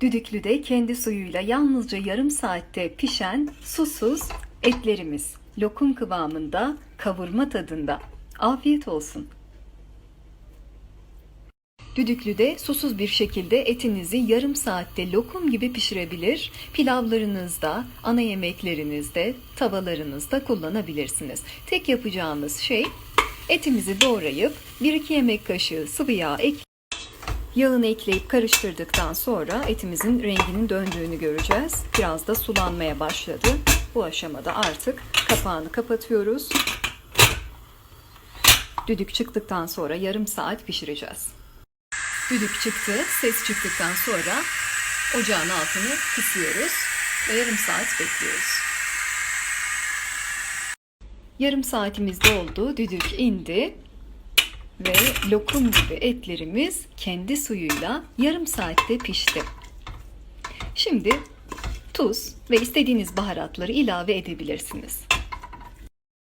Düdüklüde kendi suyuyla yalnızca yarım saatte pişen susuz etlerimiz. Lokum kıvamında, kavurma tadında. Afiyet olsun. Düdüklüde susuz bir şekilde etinizi yarım saatte lokum gibi pişirebilir. Pilavlarınızda, ana yemeklerinizde, tavalarınızda kullanabilirsiniz. Tek yapacağınız şey etimizi doğrayıp 1-2 yemek kaşığı sıvı yağ ek Yağını ekleyip karıştırdıktan sonra etimizin renginin döndüğünü göreceğiz. Biraz da sulanmaya başladı. Bu aşamada artık kapağını kapatıyoruz. Düdük çıktıktan sonra yarım saat pişireceğiz. Düdük çıktı, ses çıktıktan sonra ocağın altını kısıyoruz ve yarım saat bekliyoruz. Yarım saatimiz doldu, düdük indi ve lokum gibi etlerimiz kendi suyuyla yarım saatte pişti. Şimdi tuz ve istediğiniz baharatları ilave edebilirsiniz.